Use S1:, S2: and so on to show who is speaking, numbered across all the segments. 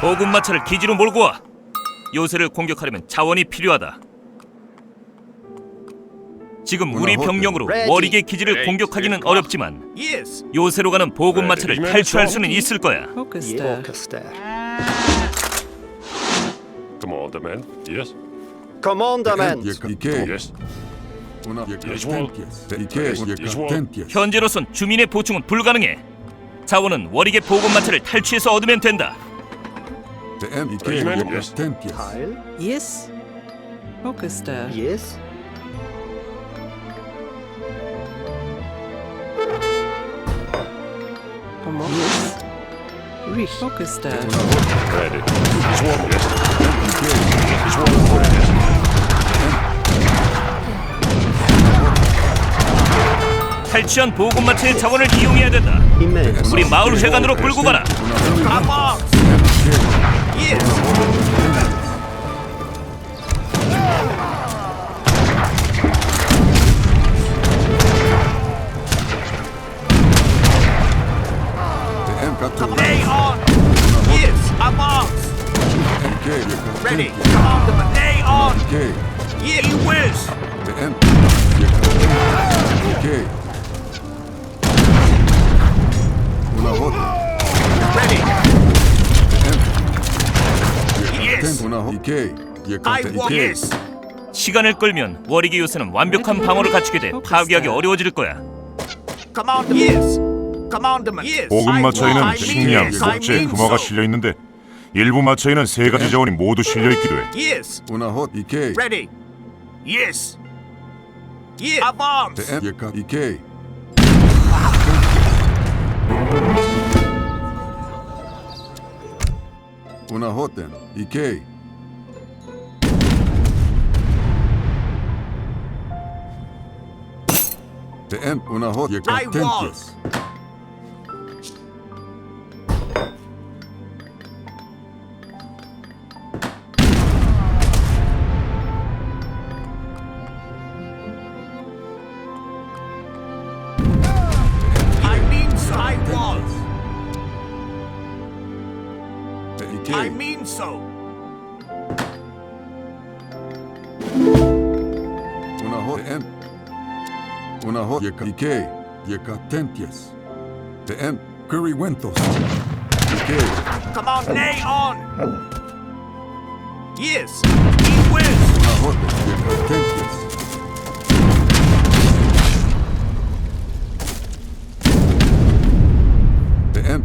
S1: 보급마차를 기지로 몰고 와. 요새를 공격하려면 자원이 필요하다. 지금 우리 병력으로 워릭의 기지를 공격하기는 어렵지만
S2: Yes.
S1: 요새로 가는 보급마차를
S3: 네,
S1: 탈출할 수는 있을 거야.
S3: Commanderman. Yes.
S1: 현재로선 주민의 보충은 불가능해. 자원은 워릭의 보급마차를 탈취해서 얻으면 된다.
S3: Yes.
S4: Heil.
S5: Yes. Orchestra.
S4: Yes.
S5: Comment? Yes. Rich. Orchestra.
S3: Ready. Well. Yes. Yes,
S1: 탈취한 보급마차의 자원을 이용해야 된다. 우리 마을 회관으로 끌고 가라.
S2: Lay on. Yes. Ready. Lay on. Yes. He whiz.
S1: 시간을 끌면 워릭의 요새는 완벽한 방어를 갖추게 돼 파괴하기 어려워질 거야.
S6: 보급 마차에는
S2: I mean
S6: 식량,
S2: yes. I
S6: 목재,
S2: mean
S6: 금화가. 실려 있는데 일부 마차에는 세 가지 자원이 모두 실려 있기도 해.
S2: Yes. Ready. Yes. Yes. Avance.
S7: Unahoten, Ikei. The end unahot
S2: I
S7: tentius.
S2: I
S7: End. Unahot yeka Ikei. Yeka tentius. The end. Curry wentos. Ikei.
S2: Come on, lay on. Yes. He whiz.
S7: Unahot yeka tentius. The end.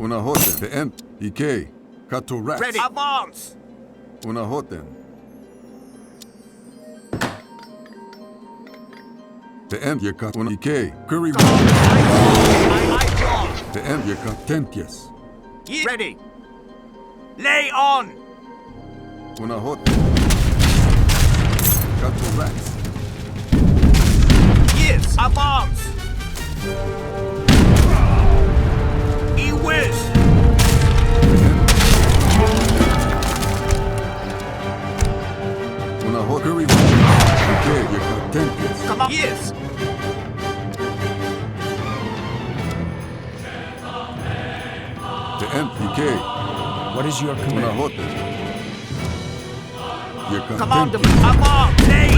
S7: Unahoten. The end. Ikei. Katu rats.
S2: Ready. Avance.
S7: Unahoten. The end yeka un Ikei. Curry
S2: I, I was.
S7: The end yeka tentius.
S2: Ye- Ready. Lay on.
S7: Unahoten. Katu rats.
S2: Yes. Avance. He whiz.
S7: Unahoten. Curry Ikei yeka
S2: Come on. Yes.
S7: The Ikei.
S8: What is your command?
S7: Unahoten. Yeka
S2: Commandment.
S7: tentius.
S2: Avance. Lay. He whiz.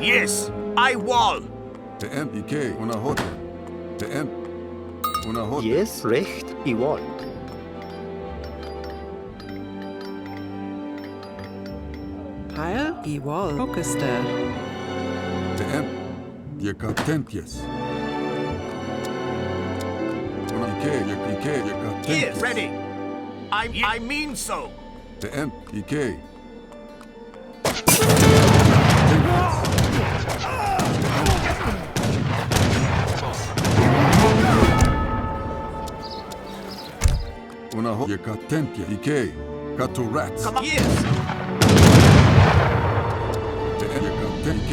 S4: Yes.
S2: I wall.
S7: The end Ikei. Unahoten. The end. Unahoten.
S4: Yes. Recht. I want.
S5: Pile. E wall. Orchestra.
S7: The end. Yeka tentius. Una Ikei yeka Ikei yeka
S2: Yes. Ready. I I mean so.
S7: The end Ikei. Una ho yeka tentius. Ikei. Katu rats.
S2: Come on. Yes.
S3: DK.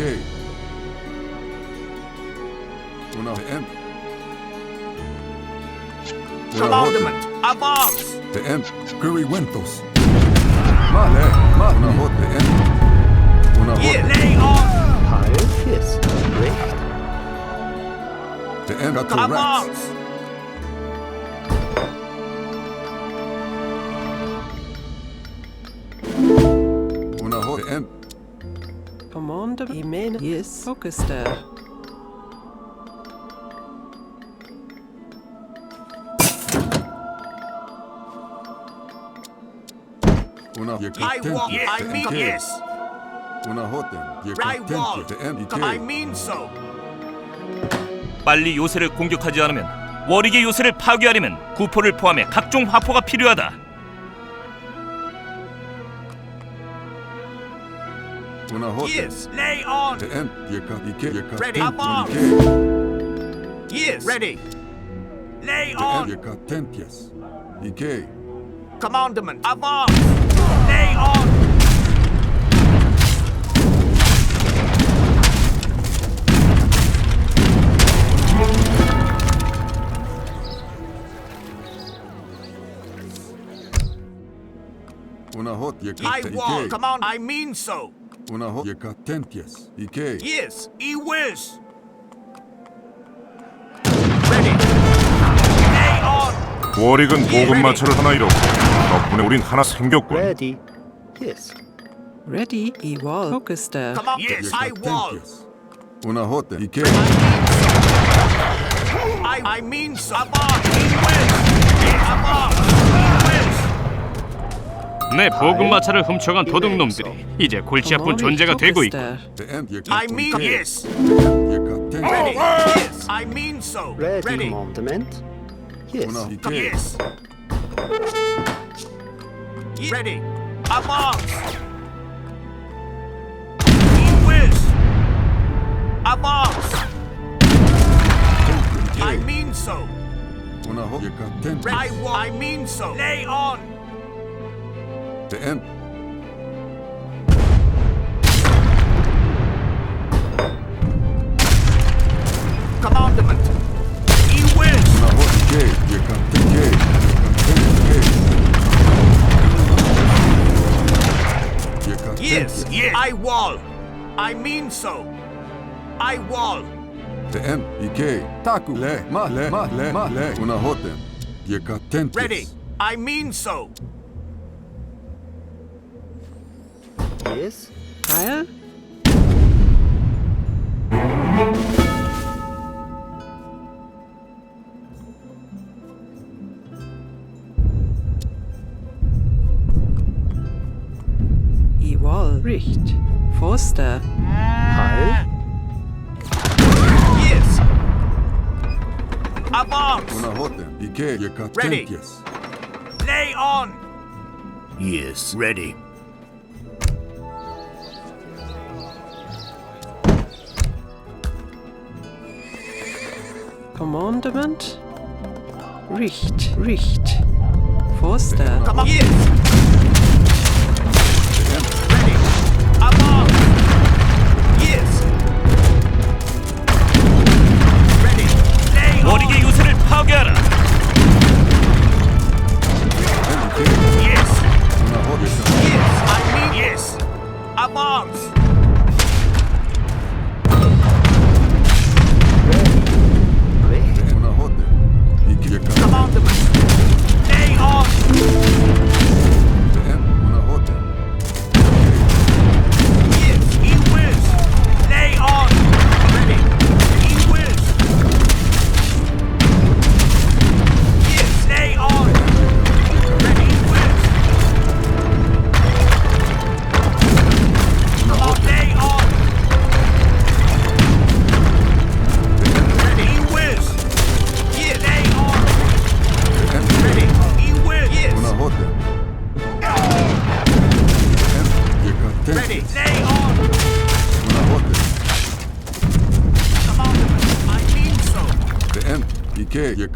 S3: Una the end. Una hoten.
S2: Commandment, avance!
S3: The end. Curry Wentos. Male, ma, una hot the end. Una
S2: Hier,
S3: hot
S2: lay on!
S4: Heil, yes. Recht,
S3: the end. Got.
S2: Avance!
S5: Commandement. Imene. Yes. Focus there.
S3: Una
S2: I walk. I mean yes!
S3: Una hoten.
S2: I
S3: end.
S2: I mean so!
S1: 빨리 요새를 공격하지 않으면 워릭의 요새를 파괴하려면 구포를 포함해 각종 화포가 필요하다.
S3: Una hoten.
S2: Yes, lay on!
S3: The end. Je kan DK. Je kan
S2: Ready, up
S3: DK.
S2: Yes, ready! Lay
S3: The end. Je
S2: on!
S3: kan tent. Yes. DK.
S2: Commandment, avance! Lay on!
S3: Una hot. Je
S2: I
S3: kan
S2: walk,
S3: DK.
S2: command, I mean so!
S3: Unaho Yekatentias. Ike. Yes,
S2: he wills. Ready. They are.
S6: 워릭은 보급마차를 하나 잃었고 덕분에 우린 하나 생겼군.
S4: Ready. Yes.
S5: Ready, he was. Focused.
S2: Come
S3: up.
S2: Yes, I
S3: will. Unahote. Ike.
S2: I, I mean, Sabar, he wills. Sabar.
S9: 내 보급마차를 훔쳐간 도둑놈들이 이제 골치 아픈 존재가 되고 있고
S2: I mean yes! Ready! Yes, I mean so!
S4: Ready, commandment. Yes.
S2: Yes! Ye- Ready! Avance! He wills! Avance! I mean so! I, wa- I mean so! Lay on!
S3: The end.
S2: Commandment! He wills!
S3: Una hot. DK. Je kan tent. DK. Je kan tent. DK. Je kan tent.
S2: Yes, yes! I wall! I mean so! I wall!
S3: The end. DK. Taku. Le. Ma. Le. Ma. Le. Ma. Le. Una hot. Je kan.
S2: Ready! I mean so!
S4: Yes.
S5: Heil. E wall. Richt. Forster.
S4: Heil,
S2: Yes! Avance!
S3: Una hot. DK. Je kan
S2: Ready.
S3: tent. Yes.
S2: Lay on! Yes, ready.
S5: Commandement. Richt. Richt. Forster.
S2: Come on! Yes! Ready! Avance! Yes! Ready! Lay on!
S1: 워릭의 요새를 파괴하라.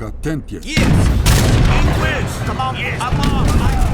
S3: Jaka tępie.
S2: Yes! English! Come on! Yes! I'm on!